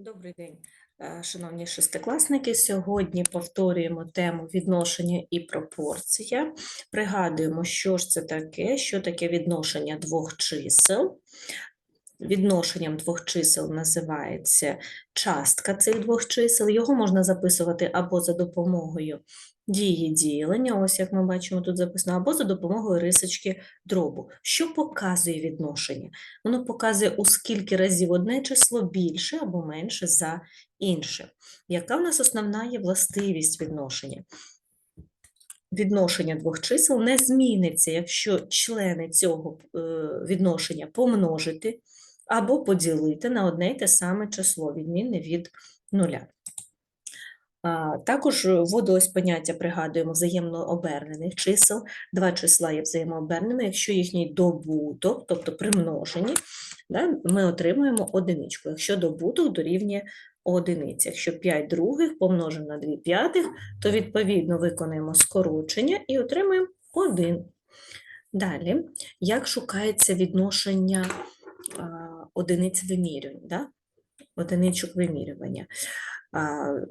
Добрий день, е, шановні шестикласники. Сьогодні повторюємо тему відношення і пропорція. Пригадуємо, що ж це таке, що таке відношення двох чисел. Відношенням двох чисел називається частка цих двох чисел. Його можна записувати або за допомогою дії ділення, ось як ми бачимо тут записано, або за допомогою рисочки дробу. Що показує відношення? Воно показує, у скільки разів одне число більше або менше за інше. Яка в нас основна є властивість відношення? Відношення двох чисел не зміниться, якщо члени цього е, відношення помножити або поділити на одне й те саме число, відмінне від нуля. Також вводилось поняття, пригадуємо, взаємно обернених чисел. Два числа є взаємооберненими, якщо їхній добуток, тобто примножені, ми отримуємо одиничку. Якщо добуток дорівнює одиниці. Якщо 5 других помножимо на 2 п'ятих, то відповідно виконуємо скорочення і отримуємо 1. Далі, як шукається відношення одиниць вимірювань, да? одиничок вимірювання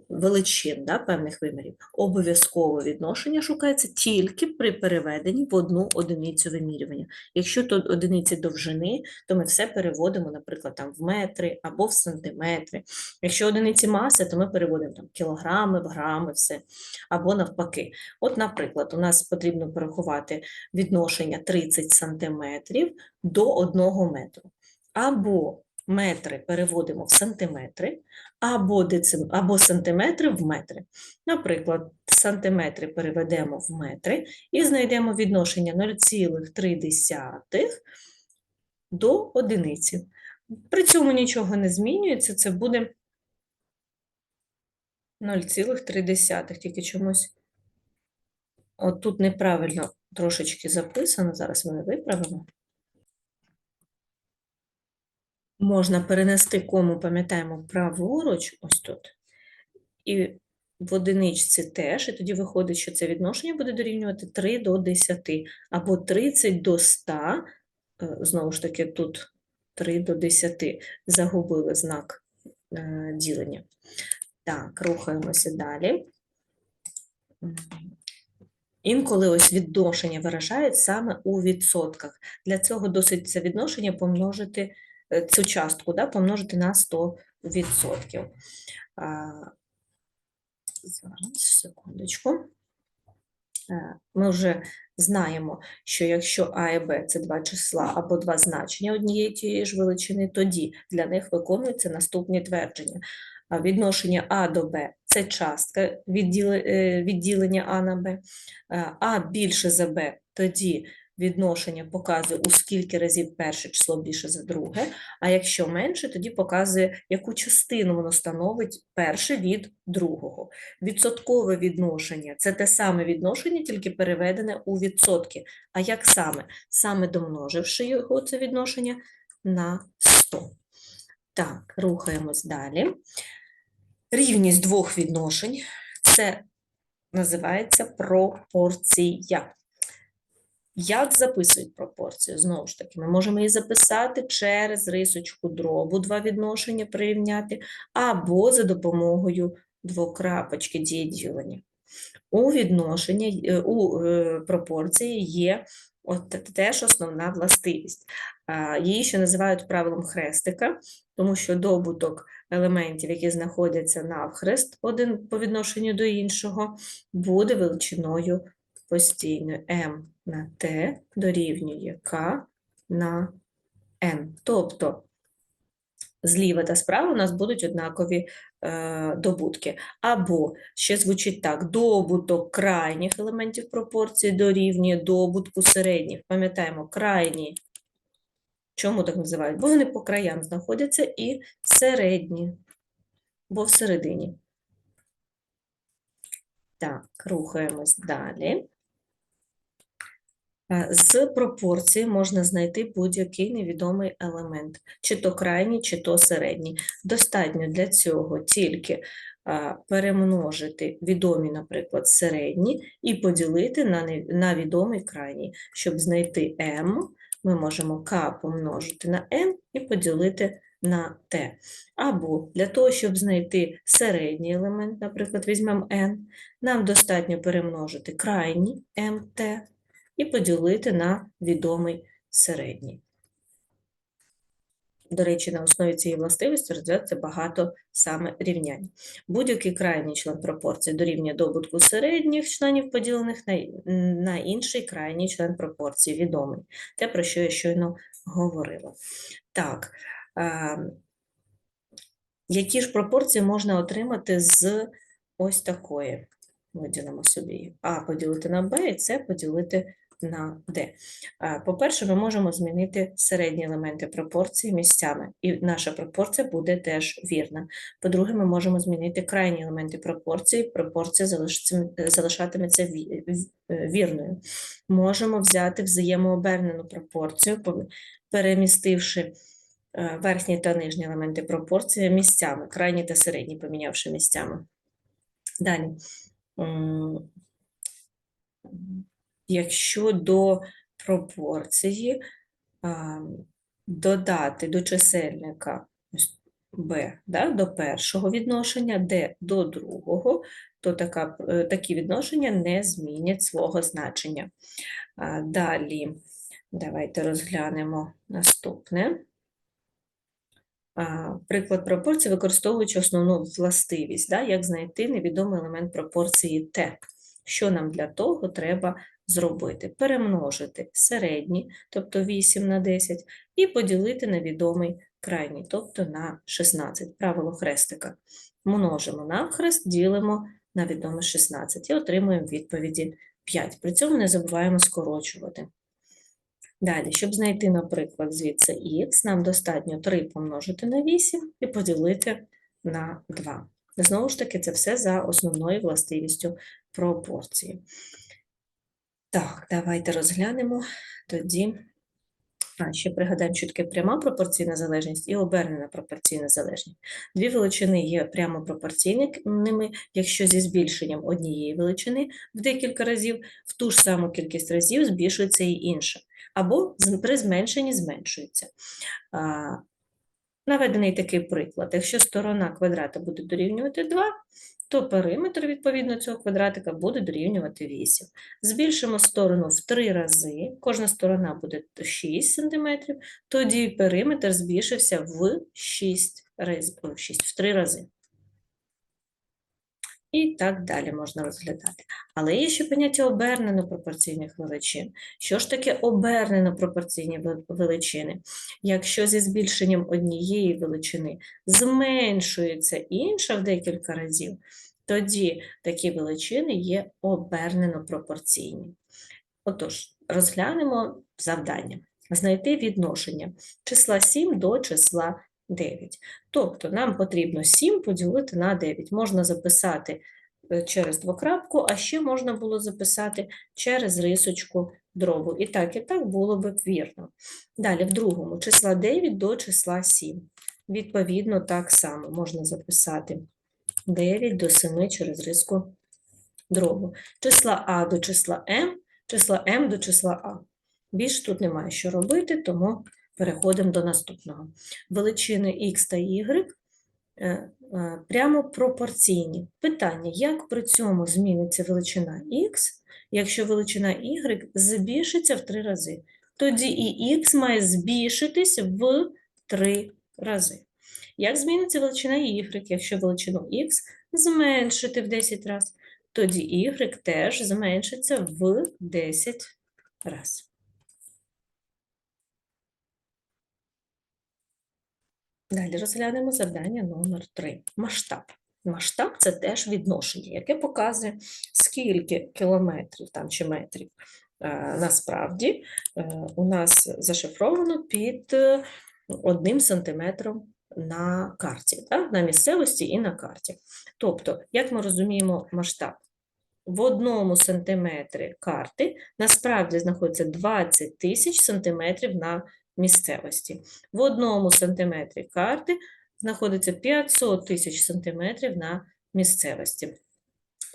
величин да, певних вимірів, обов'язково відношення шукається тільки при переведенні в одну одиницю вимірювання. Якщо то одиниці довжини, то ми все переводимо, наприклад, там, в метри або в сантиметри. Якщо одиниці маси, то ми переводимо там, кілограми, в грами, все, або навпаки. От, наприклад, у нас потрібно порахувати відношення 30 сантиметрів до 1 метру. Або метри переводимо в сантиметри, або, децим... або сантиметри в метри. Наприклад, сантиметри переведемо в метри і знайдемо відношення 0,3 до одиниці. При цьому нічого не змінюється, це буде 0,3, тільки чомусь от тут неправильно трошечки записано, зараз ми виправимо. Можна перенести кому, пам'ятаємо, праворуч, ось тут, і в одиничці теж, і тоді виходить, що це відношення буде дорівнювати 3 до 10, або 30 до 100, е, знову ж таки, тут 3 до 10, загубили знак е, ділення. Так, рухаємося далі. Інколи ось відношення виражають саме у відсотках. Для цього досить це відношення помножити цю частку, да, помножити на 100%. Зараз, секундочку. Е, Ми вже знаємо, що якщо А і Б – це два числа або два значення однієї тієї ж величини, тоді для них виконуються наступні твердження. Відношення А до Б – це частка е, відділення А на Б. Е, А більше за Б, тоді відношення показує, у скільки разів перше число більше за друге, а якщо менше, тоді показує, яку частину воно становить перше від другого. Відсоткове відношення – це те саме відношення, тільки переведене у відсотки. А як саме? Саме домноживши його, це відношення, на 100. Так, рухаємось далі. Рівність двох відношень – це називається пропорція. Як записують пропорцію? Знову ж таки, ми можемо її записати через рисочку дробу, два відношення прирівняти, або за допомогою двокрапочки дієділення. У відношенні, е, у е, пропорції є от теж основна властивість. Її ще називають правилом хрестика, тому що добуток елементів, які знаходяться навхрест один по відношенню до іншого, буде величиною постійною m на t дорівнює k на n. Тобто зліва та справа у нас будуть однакові е, добутки. Або ще звучить так: добуток крайніх елементів пропорції дорівнює добутку середніх. Пам'ятаємо, крайні. Чому так називають? Бо вони по краям знаходяться і середні, бо всередині. Так, рухаємось далі. Е, З пропорції можна знайти будь-який невідомий елемент, чи то крайній, чи то середній. Достатньо для цього тільки перемножити відомі, наприклад, середні і поділити на, відомий крайній. Щоб знайти m, ми можемо k помножити на n і поділити на t. Або для того, щоб знайти середній елемент, наприклад, візьмемо n, нам достатньо перемножити крайній mt і поділити на відомий середній. До речі, на основі цієї властивості розв'язується багато саме рівнянь. Будь-який крайній член пропорції дорівнює добутку середніх членів, поділених на, на інший крайній член пропорції, відомий. Те, про що я щойно говорила. Так, е, які ж пропорції можна отримати з ось такої? Виділимо собі А поділити на Б і С поділити на D. По-перше, ми можемо змінити середні елементи пропорції місцями, і наша пропорція буде теж вірна. По-друге, ми можемо змінити крайні елементи пропорції, пропорція залишатиметься ві- в- е, вірною. Можемо взяти взаємообернену пропорцію, перемістивши е, верхні та нижні елементи пропорції місцями, крайні та середні помінявши місцями. Далі. Якщо до пропорції а, додати до чисельника b да, до першого відношення, d до другого, то така, е, такі відношення не змінять свого значення. А, Далі давайте розглянемо наступне. Приклад пропорції, використовуючи основну властивість, да, як знайти невідомий елемент пропорції t. Що нам для того треба зробити? Перемножити середній, тобто 8 на 10, і поділити на відомий крайній, тобто на 16. Правило хрестика. Множимо навхрест, ділимо на відоме 16 і отримуємо відповіді 5. При цьому не забуваємо скорочувати. Далі, щоб знайти, наприклад, звідси х, нам достатньо 3 помножити на 8 і поділити на 2. Знову ж таки, це все за основною властивістю пропорції. Так, давайте розглянемо тоді. А, ще пригадаємо, що таке пряма пропорційна залежність і обернена пропорційна залежність. Дві величини є прямо пропорційними, якщо зі збільшенням однієї величини в декілька разів, в ту ж саму кількість разів збільшується і інша, або при зменшенні зменшується. Наведений такий приклад. Якщо сторона квадрата буде дорівнювати 2, то периметр відповідно цього квадратика буде дорівнювати 8. Збільшимо сторону в 3 рази, кожна сторона буде 6 см, тоді периметр збільшився в 6 разів, в 6, в 3 рази. І так далі можна розглядати. Але є ще поняття обернено пропорційних величин. Що ж таке обернено пропорційні величини? Якщо зі збільшенням однієї величини зменшується інша в декілька разів, тоді такі величини є обернено пропорційні. Отож, розглянемо завдання. Знайти відношення числа 7 до числа 9. Тобто нам потрібно 7 поділити на 9. Можна записати е, через двокрапку, а ще можна було записати через рисочку дробу. І так, і так було б вірно. Далі, в другому, числа 9 до числа 7. Відповідно, так само можна записати 9 до 7 через риску дробу. Числа А до числа М, числа М до числа А. Більш тут немає що робити, тому переходимо до наступного. Величини Х та Y е, е, прямо пропорційні. Питання, як при цьому зміниться величина Х, якщо величина Y збільшиться в три рази? Тоді і Х має збільшитись в три рази. Як зміниться величина Y, якщо величину Х зменшити в 10 разів? Тоді Y теж зменшиться в 10 разів. Далі розглянемо завдання номер 3. Масштаб. Масштаб це теж відношення, яке показує, скільки кілометрів там, чи метрів е, насправді е, у нас зашифровано під е, одним сантиметром на карті, так? на місцевості і на карті. Тобто, як ми розуміємо масштаб? В одному сантиметрі карти насправді знаходиться 20 тисяч сантиметрів на місцевості. В одному сантиметрі карти знаходиться 500 тисяч сантиметрів на місцевості.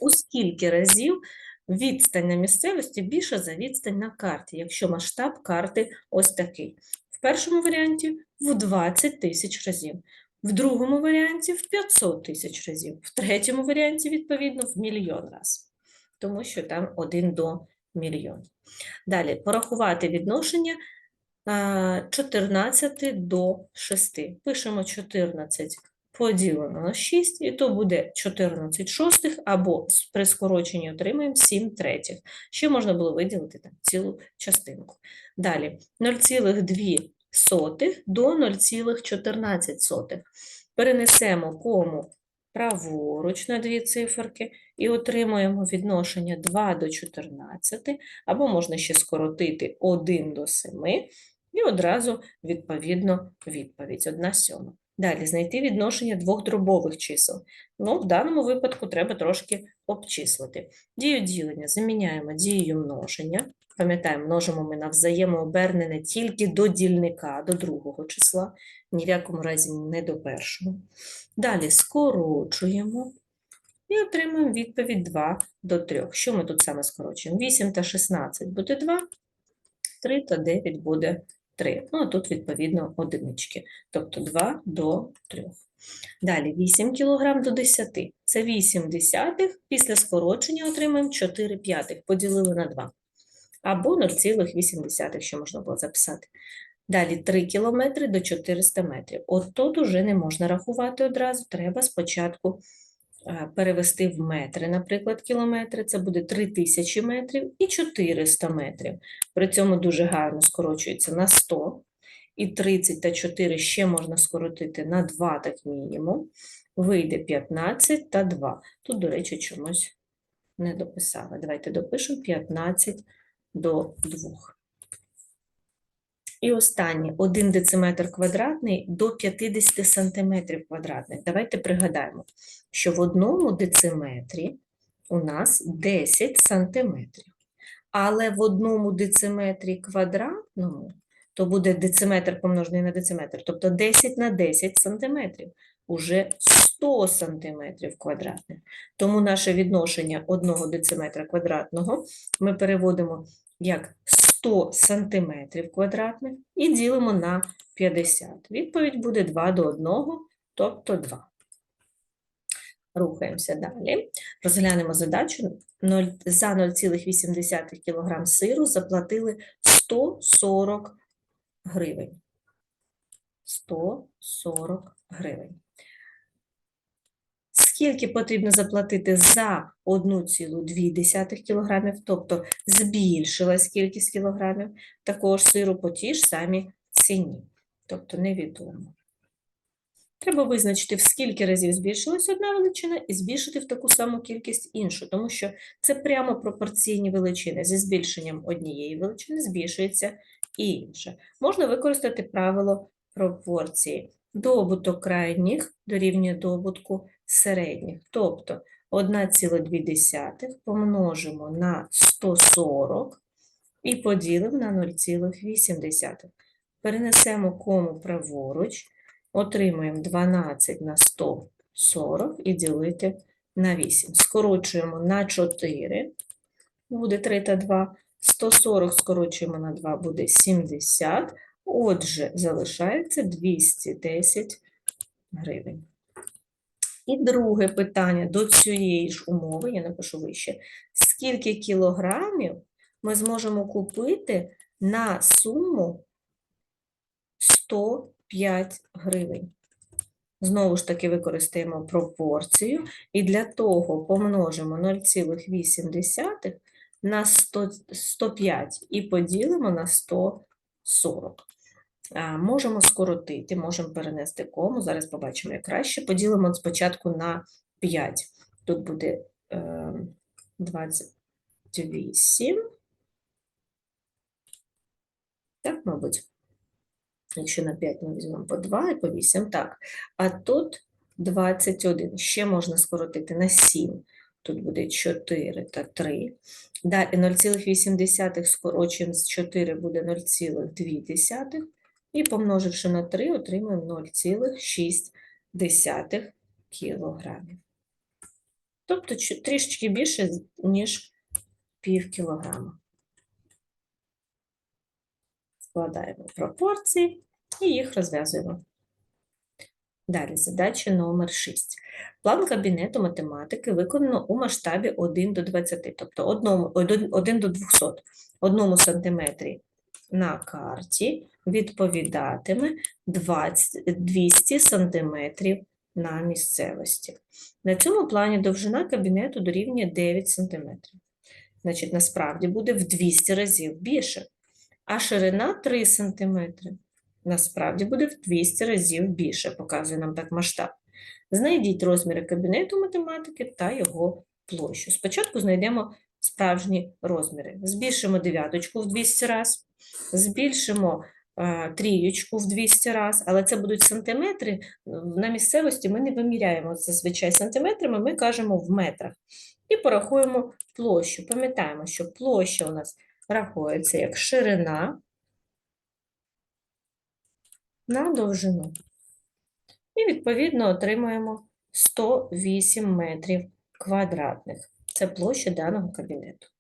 У скільки разів відстань на місцевості більша за відстань на карті, якщо масштаб карти ось такий? В першому варіанті в 20 тисяч разів. В другому варіанті в 500 тисяч разів. В третьому варіанті, відповідно, в мільйон раз. Тому що там 1 до мільйона. Далі, порахувати відношення 14 до 6. Пишемо 14 поділено на 6, і то буде 14 шостих, або при скороченні отримаємо 7 третіх. Ще можна було виділити там цілу частинку. Далі 0,2 до 0,14. Перенесемо кому праворуч на дві циферки і отримуємо відношення 2 до 14, або можна ще скоротити 1 до 7, і одразу, відповідно, відповідь 1 сьома. Далі знайти відношення двох дробових чисел. Ну, в даному випадку треба трошки обчислити. Дію ділення заміняємо дією множення. Пам'ятаємо, множимо ми на взаємообернене тільки до дільника, до другого числа, ні в якому разі не до першого. Далі скорочуємо і отримуємо відповідь 2 до 3. Що ми тут саме скорочуємо? 8 та 16 буде 2, 3 та 9 буде 3. Ну, а тут, відповідно, одинички. Тобто 2 до 3. Далі 8 кг до 10. Це 8 десятих. Після скорочення отримаємо 4 п'ятих. Поділили на 2. Або 0,8, що можна було записати. Далі 3 км до 400 метрів. От тут уже не можна рахувати одразу, треба спочатку перевести в метри, наприклад, кілометри. Це буде 3000 метрів і 400 метрів. При цьому дуже гарно скорочується на 100. І 30 та 4 ще можна скоротити на 2, так мінімум. Вийде 15 та 2. Тут, до речі, чомусь не дописала. Давайте допишемо 15 до 2. І останнє 1 дециметр квадратний до 50 сантиметрів квадратних. Давайте пригадаємо, що в одному дециметрі у нас 10 сантиметрів. Але в одному дециметрі квадратному то буде дециметр помножений на дециметр, тобто 10 на 10 сантиметрів, уже 100 сантиметрів квадратних. Тому наше відношення одного дециметра квадратного ми переводимо як 100 сантиметрів квадратних і ділимо на 50. Відповідь буде 2 до 1, тобто 2. Рухаємося далі. Розглянемо задачу. Нуль- За 0,8 кг сиру заплатили 140 гривень. 140 гривень. Скільки потрібно заплатити за 1,2 кг, тобто збільшилась кількість кілограмів такого ж сиру по тій ж самій ціні, тобто невідомо. Треба визначити, в скільки разів збільшилась одна величина і збільшити в таку саму кількість іншу, тому що це прямо пропорційні величини. Зі збільшенням однієї величини збільшується і інша. Можна використати правило пропорції. Добуток крайніх дорівнює добутку середніх. Тобто 1,2 помножимо на 140 і поділимо на 0,8. Перенесемо кому праворуч, отримаємо 12 на 140 і ділити на 8. Скорочуємо на 4, буде 3 та 2. 140 скорочуємо на 2, буде 70. Отже, залишається 210 гривень. І друге питання до цієї ж умови, я напишу вище. Скільки кілограмів ми зможемо купити на суму 105 гривень? Знову ж таки використаємо пропорцію і для того помножимо 0,8 на 100, 105 і поділимо на 140. Можемо скоротити, можемо перенести кому, зараз побачимо як краще. Поділимо спочатку на 5. Тут буде е, 28. Так, мабуть. Якщо на 5 ми візьмемо по 2 і по 8, так. А тут 21. Ще можна скоротити на 7. Тут буде 4 та 3. Далі 0,8 скорочуємо з 4 буде 0,2. І помноживши на 3, отримаємо 0,6 кілограмів. Тобто трішечки більше, ніж пів кілограма. Складаємо пропорції і їх розв'язуємо. Далі, задача номер 6. План кабінету математики виконано у масштабі 1 до 20, тобто 1, 1 до 200. Одному сантиметрі на карті відповідатиме 20, 200 сантиметрів на місцевості. На цьому плані довжина кабінету дорівнює 9 сантиметрів. Значить, насправді буде в 200 разів більше. А ширина 3 сантиметри. Насправді буде в 200 разів більше, показує нам так масштаб. Знайдіть розміри кабінету математики та його площу. Спочатку знайдемо справжні розміри. Збільшимо дев'яточку в 200 раз, збільшимо трієчку в 200 раз, але це будуть сантиметри. На місцевості ми не виміряємо зазвичай сантиметрами, ми кажемо в метрах. І порахуємо площу. Пам'ятаємо, що площа у нас рахується як ширина на довжину. І, відповідно, отримуємо 108 метрів квадратних. Це площа даного кабінету.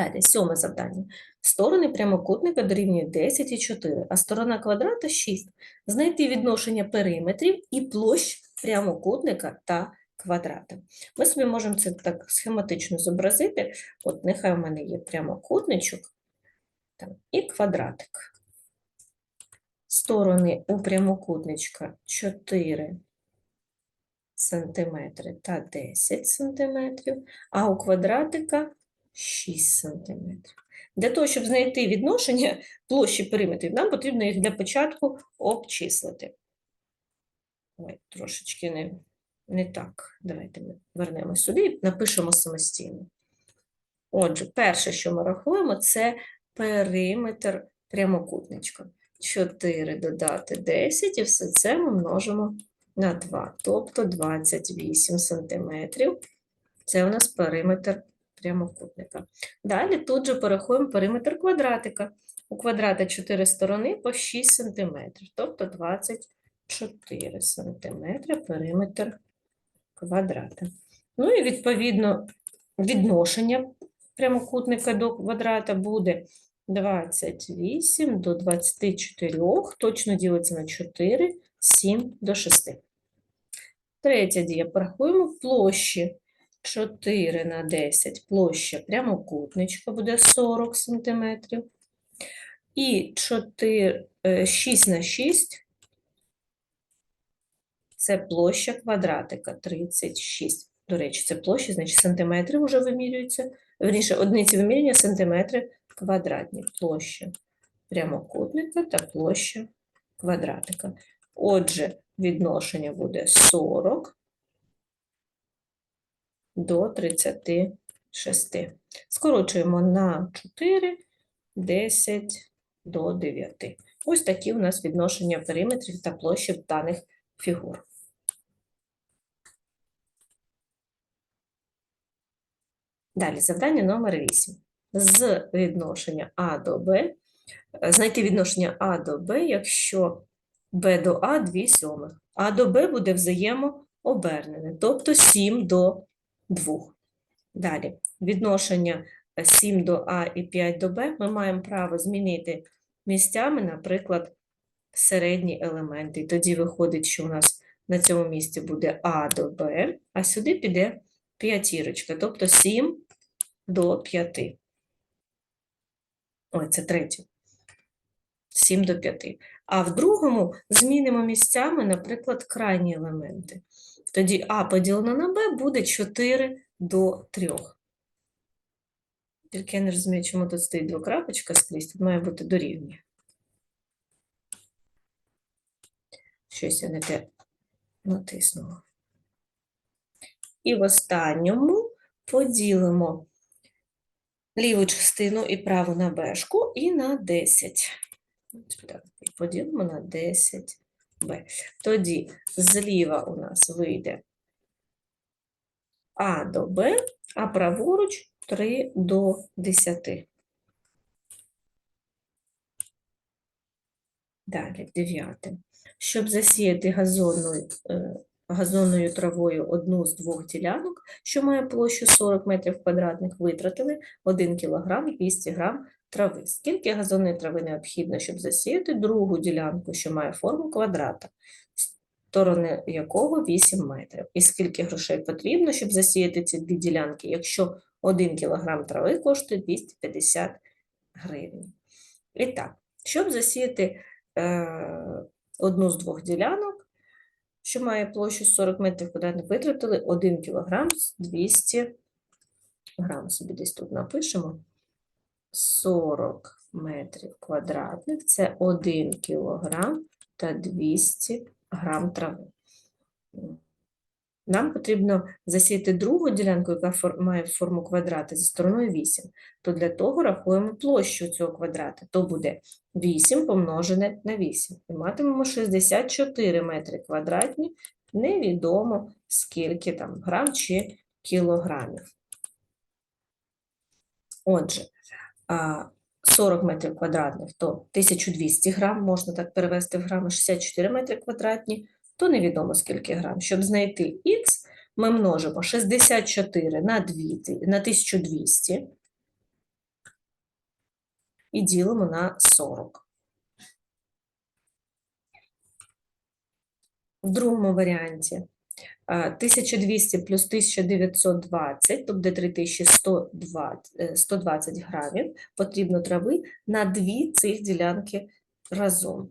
Далі, сьоме завдання. Сторони прямокутника дорівнюють 10 і 4, а сторона квадрата 6. Знайти відношення периметрів і площ прямокутника та квадрата. Ми собі можемо це так схематично зобразити. От нехай у мене є прямокутничок там, і квадратик. Сторони у прямокутничка 4 сантиметри та 10 сантиметрів, а у квадратика 6 сантиметрів. Для того, щоб знайти відношення площі периметрів, нам потрібно їх для початку обчислити. Ой, трошечки не, не так. Давайте ми вернемось сюди і напишемо самостійно. Отже, перше, що ми рахуємо, це периметр прямокутничка. 4 додати 10, і все це ми множимо на 2, тобто 28 сантиметрів. Це у нас периметр прямокутника. Далі тут же порахуємо периметр квадратика. У квадрата 4 сторони по 6 сантиметрів, тобто 24 сантиметри периметр квадрата. Ну і відповідно відношення прямокутника до квадрата буде 28 до 24, точно ділиться на 4, 7 до 6. Третя дія. Порахуємо площі. 4 на 10 площа прямокутничка буде 40 см. І 4, 6 на 6 це площа квадратика 36. До речі, це площа, значить сантиметри вже вимірюються. Верніше, одиниці вимірювання сантиметри квадратні площа прямокутника та площа квадратика. Отже, відношення буде 40 до 36. Скорочуємо на 4, 10 до 9. Ось такі у нас відношення периметрів та площі даних фігур. Далі завдання номер 8 з відношення А до Б, е, знайти відношення А до Б, якщо Б до А 2 сьомих. А до Б буде взаємообернене, тобто 7 до 2. Далі, відношення 7 до А і 5 до Б ми маємо право змінити місцями, наприклад, середні елементи. І тоді виходить, що у нас на цьому місці буде А до Б, а сюди піде п'ятірочка, тобто 7 до 5. Ой, це третє. 7 до 5. А в другому змінимо місцями, наприклад, крайні елементи. Тоді А поділено на Б буде 4 до 3. Тільки я не розумію, чому тут стоїть двокрапочка скрізь, тут має бути дорівнює. Щось я не те натиснула. І в останньому поділимо ліву частину і праву на бешку і на 10. Поділимо на 10b. Тоді зліва у нас вийде А до Б, а праворуч 3 до 10. Далі, дев'яте. Щоб засіяти газонною е, газонною травою одну з двох ділянок, що має площу 40 метрів квадратних, витратили 1 кг 200 г трави. Скільки газонної трави необхідно, щоб засіяти другу ділянку, що має форму квадрата, сторони якого 8 метрів? І скільки грошей потрібно, щоб засіяти ці дві ділянки, якщо 1 кілограм трави коштує 250 гривень? І так, щоб засіяти е, одну з двох ділянок, що має площу 40 метрів квадратних, витратили 1 кілограм з 200 грам. Собі десь тут напишемо. 40 метрів квадратних – це 1 кілограм та 200 грам трави. Нам потрібно засіяти другу ділянку, яка має форму квадрата зі стороною 8. То для того рахуємо площу цього квадрата. То буде 8 помножене на 8. І матимемо 64 метри квадратні, невідомо скільки там грам чи кілограмів. Отже, 40 метрів квадратних, то 1200 грам, можна так перевести в грами, 64 метри квадратні, то невідомо скільки грам. Щоб знайти х, ми множимо 64 на, 2, на 1200 і ділимо на 40. В другому варіанті 1200 плюс 1920, тобто 3120 е, 120 грамів, потрібно трави на дві цих ділянки разом.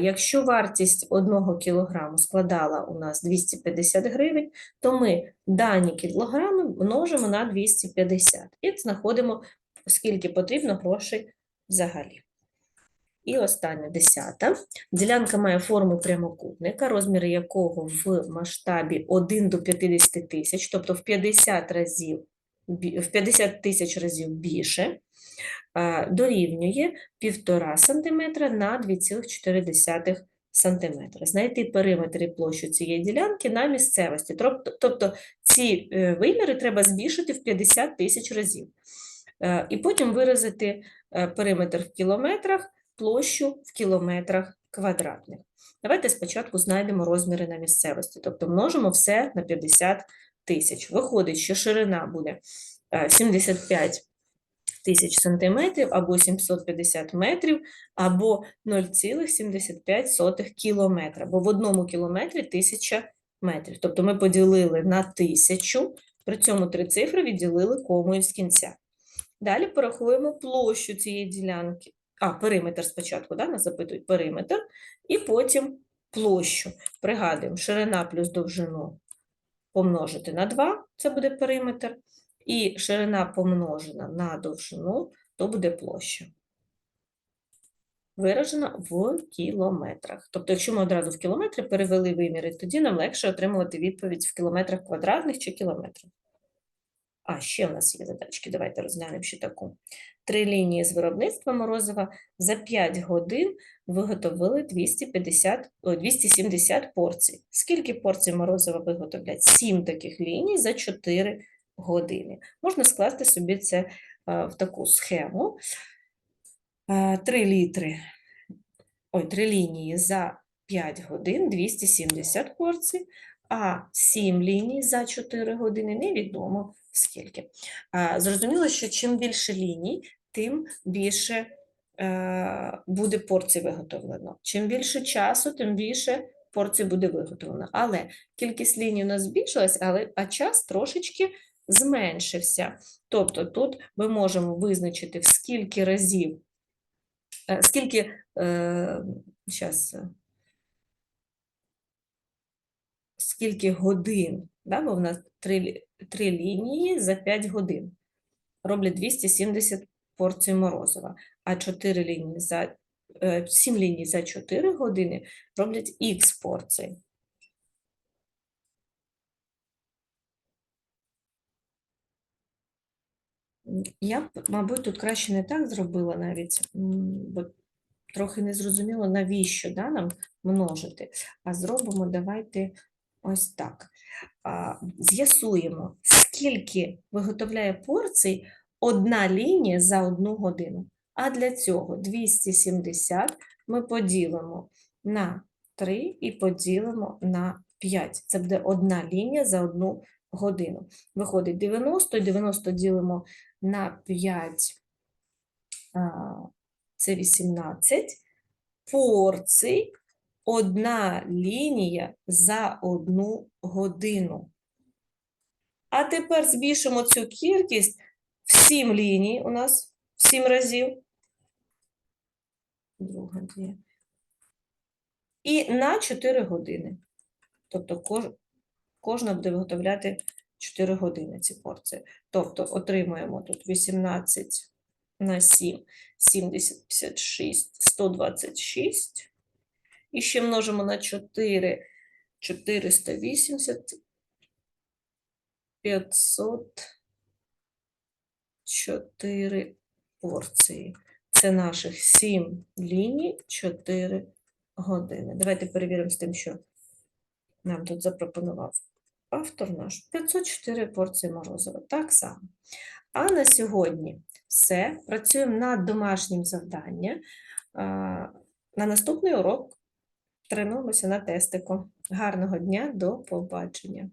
Якщо вартість 1 кілограму складала у нас 250 гривень, то ми дані кілограми множимо на 250 і знаходимо, скільки потрібно грошей взагалі. І остання десята. Ділянка має форму прямокутника, розміри якого в масштабі 1 до 50 тисяч, тобто в 50 разів, в 50 тисяч разів більше, дорівнює 1,5 см на 2,4 см. Знайти периметр площу цієї ділянки на місцевості. Тобто, тобто ці е, виміри треба збільшити в 50 тисяч разів. Е, І потім виразити е, периметр в кілометрах, площу в кілометрах квадратних. Давайте спочатку знайдемо розміри на місцевості, тобто множимо все на 50 тисяч. Виходить, що ширина буде е, 75 тисяч сантиметрів або 750 метрів, або 0,75 кілометра, бо в одному кілометрі 1000 метрів. Тобто ми поділили на 1000, при цьому три цифри відділили комою з кінця. Далі порахуємо площу цієї ділянки. А, периметр спочатку, да, нас запитують периметр, і потім площу. Пригадуємо, ширина плюс довжину помножити на 2, це буде периметр, і ширина помножена на довжину, то буде площа. Виражена в кілометрах. Тобто, якщо ми одразу в кілометри перевели виміри, тоді нам легше отримувати відповідь в кілометрах квадратних чи кілометрах. А, ще в нас є задачки, давайте розглянемо ще таку. Три лінії з виробництва морозива за 5 годин виготовили 250, 270 порцій. Скільки порцій морозива виготовлять? 7 таких ліній за 4 години. Можна скласти собі це в таку схему. 3 літри, ой, 3 лінії за 5 годин 270 порцій, а 7 ліній за 4 години невідомо скільки. Зрозуміло, що чим більше ліній, тим більше е, буде порцій виготовлено. Чим більше часу, тим більше порцій буде виготовлено. Але кількість ліній у нас збільшилась, але, а час трошечки зменшився. Тобто тут ми можемо визначити, в скільки разів, е, скільки, е, щас, е, скільки годин, да, бо в нас три, три лінії за 5 годин роблять 270 порцій морозива, а 4 лінії за, 7 ліній за 4 години роблять х порцій. Я б, мабуть, тут краще не так зробила навіть, бо трохи не зрозуміло, навіщо да, нам множити. А зробимо давайте ось так. З'ясуємо, скільки виготовляє порцій одна лінія за одну годину. А для цього 270 ми поділимо на 3 і поділимо на 5. Це буде одна лінія за одну годину. Виходить 90, і 90 ділимо на 5 це 18 порцій, одна лінія за одну годину. А тепер збільшимо цю кількість в 7 ліній у нас в 7 разів. Друга дві. І на 4 години. Тобто кож, кожна буде виготовляти 4 години ці порції. Тобто отримуємо тут 18 на 7, 70, 56, 126. І ще множимо на 4, 480, 504 порції. Це наших 7 ліній, 4 години. Давайте перевіримо з тим, що нам тут запропонував автор наш. 504 порції морозива. Так само. А на сьогодні все. Працюємо над домашнім завданням. На наступний урок тренуємося на тестику. Гарного дня, до побачення!